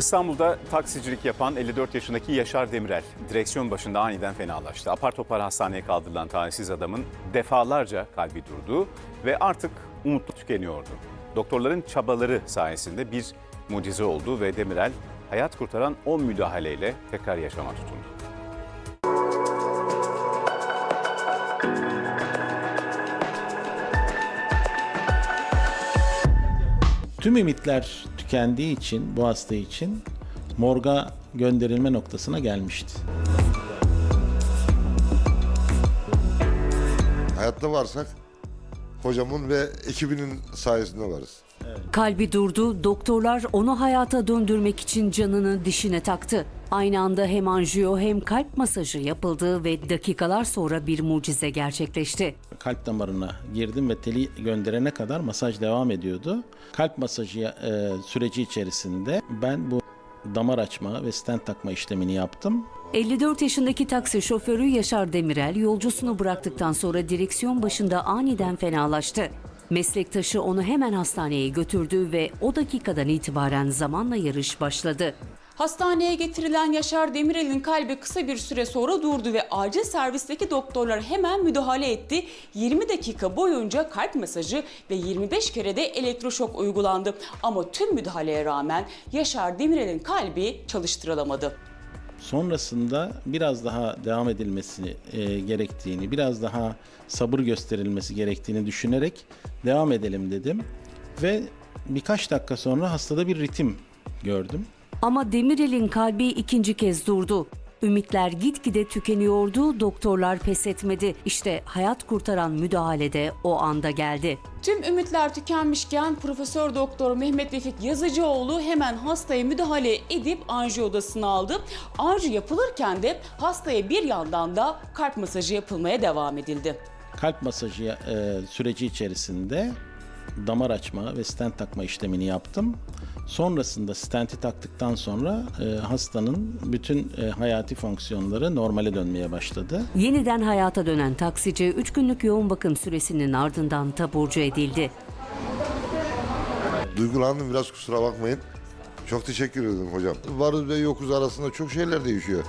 İstanbul'da taksicilik yapan 54 yaşındaki Yaşar Demirel direksiyon başında aniden fenalaştı. Apar topar hastaneye kaldırılan talihsiz adamın defalarca kalbi durdu ve artık umut tükeniyordu. Doktorların çabaları sayesinde bir mucize oldu ve Demirel hayat kurtaran 10 müdahaleyle tekrar yaşama tutundu. Tüm ümitler tükendiği için bu hasta için morga gönderilme noktasına gelmişti. Hayatta varsak hocamın ve ekibinin sayesinde varız. Kalbi durdu, doktorlar onu hayata döndürmek için canını dişine taktı. Aynı anda hem anjiyo hem kalp masajı yapıldı ve dakikalar sonra bir mucize gerçekleşti. Kalp damarına girdim ve teli gönderene kadar masaj devam ediyordu. Kalp masajı e, süreci içerisinde ben bu damar açma ve stent takma işlemini yaptım. 54 yaşındaki taksi şoförü Yaşar Demirel yolcusunu bıraktıktan sonra direksiyon başında aniden fenalaştı. Meslektaşı onu hemen hastaneye götürdü ve o dakikadan itibaren zamanla yarış başladı. Hastaneye getirilen Yaşar Demirel'in kalbi kısa bir süre sonra durdu ve acil servisteki doktorlar hemen müdahale etti. 20 dakika boyunca kalp masajı ve 25 kere de elektroşok uygulandı. Ama tüm müdahaleye rağmen Yaşar Demirel'in kalbi çalıştırılamadı. Sonrasında biraz daha devam edilmesi e, gerektiğini, biraz daha sabır gösterilmesi gerektiğini düşünerek devam edelim dedim. Ve birkaç dakika sonra hastada bir ritim gördüm. Ama Demirel'in kalbi ikinci kez durdu. Ümitler gitgide tükeniyordu, doktorlar pes etmedi. İşte hayat kurtaran müdahale de o anda geldi. Tüm ümitler tükenmişken Profesör Doktor Mehmet Vefik Yazıcıoğlu hemen hastaya müdahale edip anjiyo odasına aldı. Anjiyo yapılırken de hastaya bir yandan da kalp masajı yapılmaya devam edildi. Kalp masajı e, süreci içerisinde damar açma ve stent takma işlemini yaptım. Sonrasında stenti taktıktan sonra e, hastanın bütün e, hayati fonksiyonları normale dönmeye başladı. Yeniden hayata dönen taksici 3 günlük yoğun bakım süresinin ardından taburcu edildi. Duygulandım biraz kusura bakmayın. Çok teşekkür ederim hocam. Varız ve yokuz arasında çok şeyler değişiyor.